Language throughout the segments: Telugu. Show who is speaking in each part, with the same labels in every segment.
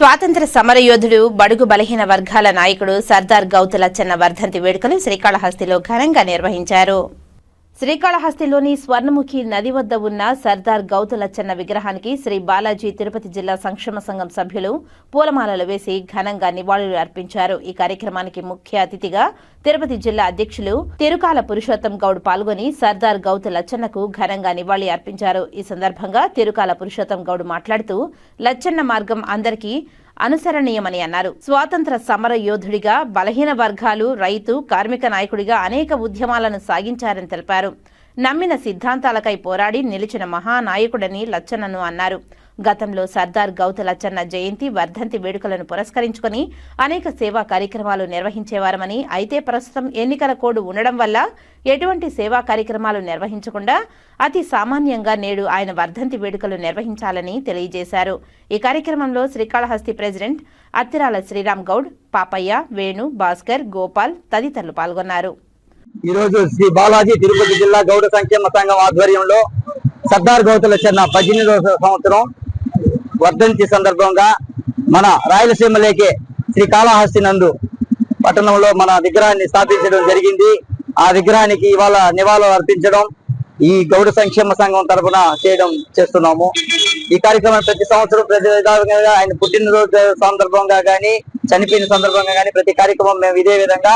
Speaker 1: స్వాతంత్ర సమరయోధుడు బడుగు బలహీన వర్గాల నాయకుడు సర్దార్ గౌతులచ్చన్న వర్ధంతి వేడుకలు శ్రీకాళహస్తిలో ఘనంగా నిర్వహించారు. శ్రీకాళహస్తిలోని స్వర్ణముఖి నది వద్ద ఉన్న సర్దార్ గౌతులచ్చన్న విగ్రహానికి శ్రీ బాలాజీ తిరుపతి జిల్లా సంక్షేమ సంఘం సభ్యులు పూలమాలలు వేసి ఘనంగా నివాళులు అర్పించారు. ఈ కార్యక్రమానికి ముఖ్య అతిథిగా తిరుపతి జిల్లా అధ్యక్షులు తిరుకాల పురుషోత్తం గౌడ్ పాల్గొని సర్దార్ గౌతులచ్చన్నకు ఘనంగా నివాళి అర్పించారు. ఈ సందర్భంగా తిరుకాల పురుషోత్తం గౌడ్ మాట్లాడుతూ లచ్చన్న మార్గం అందరికీ అనుసరణీయమని అన్నారు. స్వాతంత్ర సమర యోధుడిగా బలహీన వర్గాలు రైతు కార్మిక నాయకుడిగా అనేక ఉద్యమాలను సాగించారని తెలిపారు. నమ్మిన సిద్ధాంతాలకై పోరాడి నిలిచిన మహానాయకుడని లచ్చన్నను అన్నారు. గతంలో సర్దార్ గౌతలచ్చన్న జయంతి వర్ధంతి వేడుకలను పురస్కరించుకొని అనేక సేవా కార్యక్రమాలు నిర్వహించేవారమని అయితే ప్రస్తుతం ఎన్నికల కోడ్ ఉండడం వల్ల ఎటువంటి సేవా కార్యక్రమాలు నిర్వహించకుండా అతి సామాన్యంగా నేడు ఆయన వర్ధంతి వేడుకలు నిర్వహించాలని తెలియజేశారు. ఈ కార్యక్రమంలో శ్రీకాళహస్తి ప్రెసిడెంట్ అత్తిరాల శ్రీరామ్ గౌడ్ పాపయ్య వేణు భాస్కర్ గోపాల్ తదితరులు పాల్గొన్నారు.
Speaker 2: ఈరోజు శ్రీ బాలాజీ తిరుపతి జిల్లా గౌడ సంక్షేమ సంఘం ఆధ్వర్యంలో సర్దార్ గౌతల చెన్న పద్దెనిమిదవ సంవత్సరం వర్ధంతి సందర్భంగా మన రాయలసీమలోకి శ్రీ కాళహస్తి నందు పట్టణంలో మన విగ్రహాన్ని స్థాపించడం జరిగింది. ఆ విగ్రహానికి ఇవాళ నివాళులు అర్పించడం ఈ గౌడ సంక్షేమ సంఘం తరఫున చేయడం చేస్తున్నాము. ఈ కార్యక్రమం ప్రతి సంవత్సరం ప్రతి విధంగా ఆయన పుట్టినరోజు సందర్భంగా కానీ చనిపోయిన సందర్భంగా కానీ ప్రతి కార్యక్రమం మేము ఇదే విధంగా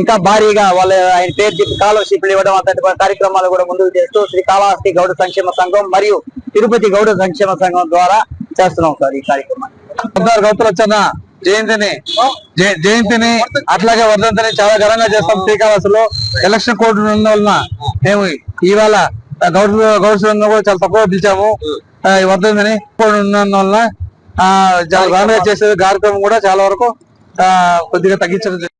Speaker 2: ఇంకా భారీగా వాళ్ళ ఆయన పేరు చెప్పి స్కాలర్షిప్లు ఇవ్వడం అంతటి కార్యక్రమాలు కూడా ముందుకు చేస్తూ శ్రీ కాళహస్తి గౌడ సంక్షేమ సంఘం మరియు తిరుపతి గౌడ సంక్షేమ సంఘం ద్వారా చేస్తున్నాం సార్ ఈ కార్యక్రమాన్ని.
Speaker 3: సర్దార్ గౌతలచ్చన్న జయంతిని? జయ- జయంతిని అట్లాగే వర్ధంతిని చాలా ఘనంగా చేస్తాం శ్రీకాళహస్తిలో. ఎలక్షన్ కోడ్ ఉన్న వలన మేము ఇవాళ గౌడ గౌడ కూడా చాలా తక్కువ పిలిచాము. వర్ధంతిని కోడ్ ఉన్న వలన ఆ, చాలా ఘనంగా చేసే కార్యక్రమం కూడా చాలా వరకు కొద్దిగా తగ్గించడం.